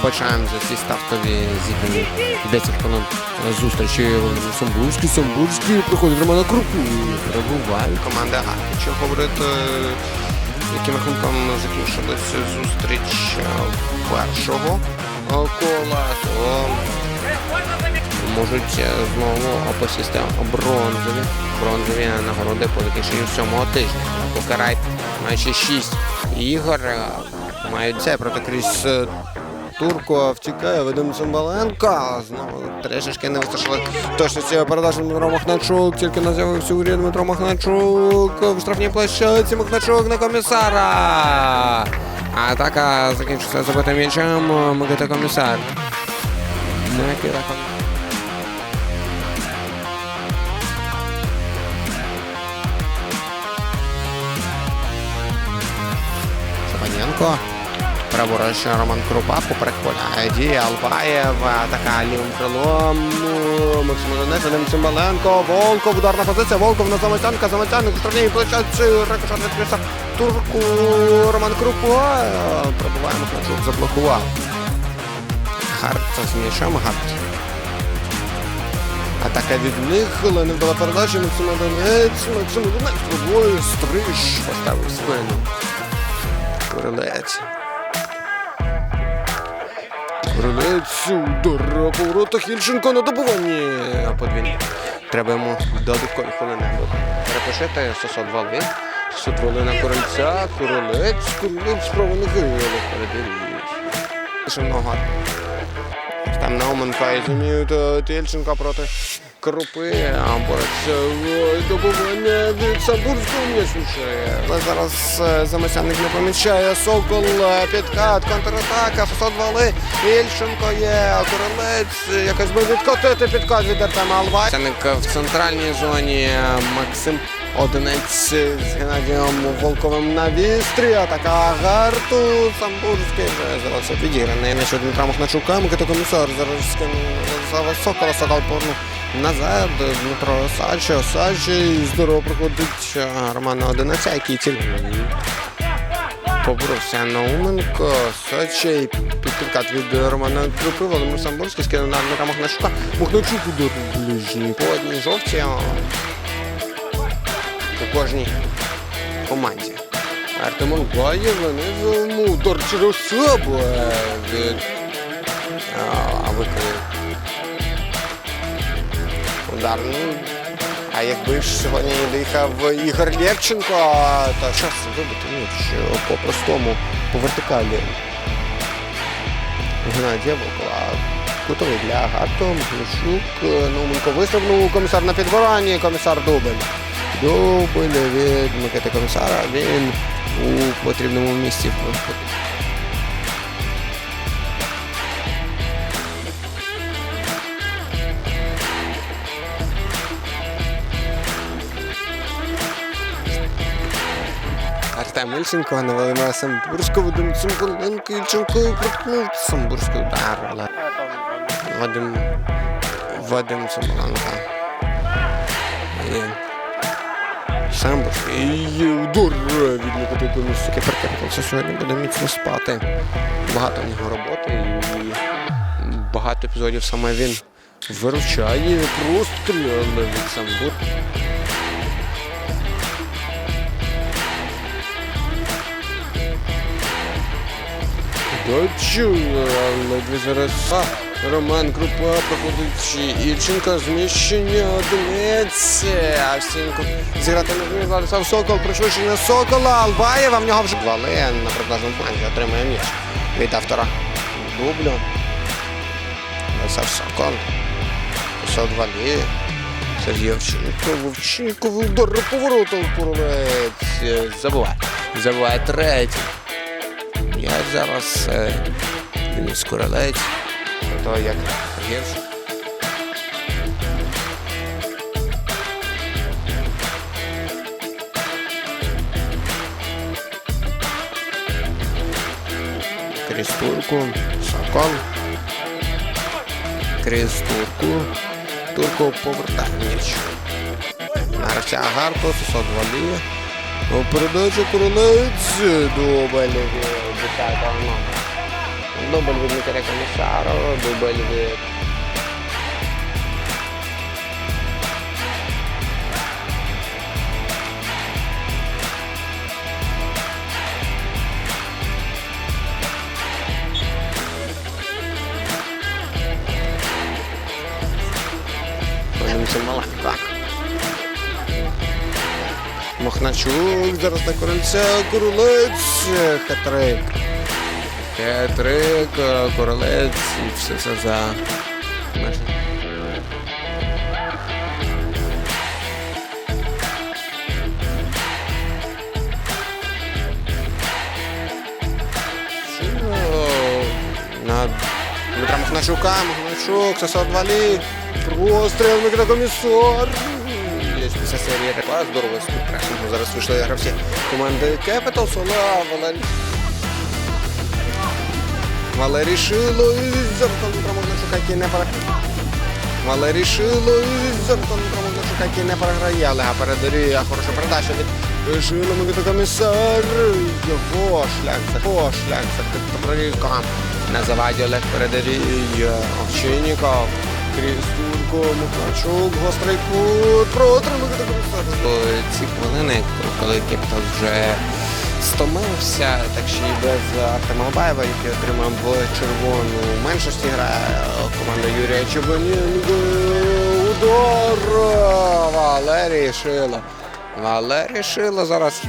вбачаємо за ці стартові зіграні. Йдеться про нам зустрічі Самбурський, Самбурський, приходить Романа Крупу. Перебуває команда Гатича. Говорити, яким рахунком закінчилася зустріч е, першого е, кола, то можуть е, знову опосісти бронзові, бронзові нагороди по закінченню сьомого тижня. Покарай майже шість ігор. Мають це проти крізь е, Турко втікає Вадим Цимбаленко. Знову трішечки не вистачило точності передачі Дмитро Махначук. Тільки на з'явився у грі Дмитро Махначук. В штрафній площадці Махначук на комісара. Атака закінчиться забитим м'ячем. Микита комісар. Микита комісар. Сабаненко. Праворуч Роман Крупа поперек поля. Дія Албаєв. Така лівим крилом. Ну, Максим Донець, Вадим Цимбаленко. Волков. Ударна позиція. Волков на Замостянка. Замостянок у штрафній площадці. Рикошет від. Турку. Роман Крупа. Пробуваємо. Махначук заблокував. Гарт з м'ячем. Гарт. Атака від них, але не вдала передача. Максим Донець. Максим Донець пробує. Стриж. Поставив спину. Крилець. Крилець, удар по воротах Ільченко на добуванні. Подвійні. Треба йому додаткові хвилини. Перепишити 600 вали. 600 вали на корольця. Королець, королець справа не гинуло. Передивіться. Много. Там Науменко і зуміють Тільченко проти Крупи, а бореться ой, добування від Самбурського. Але зараз е, Замесяник не помічає. Сокол, е, підкат, контратака, 600 вали. Ільченко є, Королець, якось би відкотити підкат від Артема Алва. Замесяник в центральній зоні, е, Максим Одинець з Геннадієм Волковим на вістрі. Атака Гарту. Самбурський вже зараз що Дмитра Махначука. Микита комісар зараз Сокола. Сокол повернув назад. Дмитро Осадчий. Осадчий. Здорово проходить Романа Одинеця, який тільки поборовся Науменко. Осадчий. Під підкат від Романа Крупи. Володимир Самбурський скинув на Дмитра Махначука. Махначук удар ближній. По одній жовті. у кожній команді. Артем Албаєв винизив ну, удар через себе від а, виконав Ну, а якби ж сьогодні не доїхав Ігор Лєвченко, то час вибити ніч по-простому по вертикалі. Геннадія Волкова. Готовий для Гату, Глушук, Науменко вистрибнув, комісар на підбиранні, комісар Дубель. Дубль від Микити Комісара. Він у потрібному місці. Артем Ільченко на Володимира Самбурського, Вадим Цимбаленко, Ільченко крикнув Самбурський удар, але Вадим, Вадим Цимбаленко. І Самбурський і удар від Микити Комісуки. Перекритився сьогодні буде міцно спати. Багато в нього роботи і багато епізодів саме він виручає простріли від Самбур. Ледве зараз. Роман Крупа проходить Ільченко, зміщення одиниць. Авсінко зіграти не зміг Владислав Сокол, пришвидшення Сокола, Албаєва, в нього вже вали на продажному фланзі, отримує м'яч від автора дублю. Владислав Сокол. Писав валі. Сергій Овчинко, Вовчинко, удар поворотом Куровець. Забуває. Забуває третій. Зараз Денис Королець. То як гірш. Крізь турку. Крізь турку. Турку повертає м'яч. Нарця Гарту, 600 валіє. Передача Королець. Букай давно. Дубль від Миколя Комісару, дубль від Мохначук, зараз на корольця, королець, хетрик. Хетрик, королець і все це за. На Дмитра Махначука, Махначук, Сосад простріл Микита Комісар. Є після серії така здорово співпрацюємо. Зараз вийшли гравці команди Capital, Сола, Валерій. Валерій Шило і там Дмитра який не переграє. Валерій Шило і Дмитра Махначука, який не переграє, але передоріє хороша передача від Шило Микита Комісар. Його шлях, його шлях, це Петрика. На заваді Олег передоріє Овчинніков. Крістурко, Мухачук, гострий кут, проти Микита Комісар. Ці хвилини, коли Кепітал вже стомився, так ще й без Артема Абаєва, який отримав червону меншості грає команда Юрія Чебанінга. Удар! Валерій Шило. Валерій Шило зараз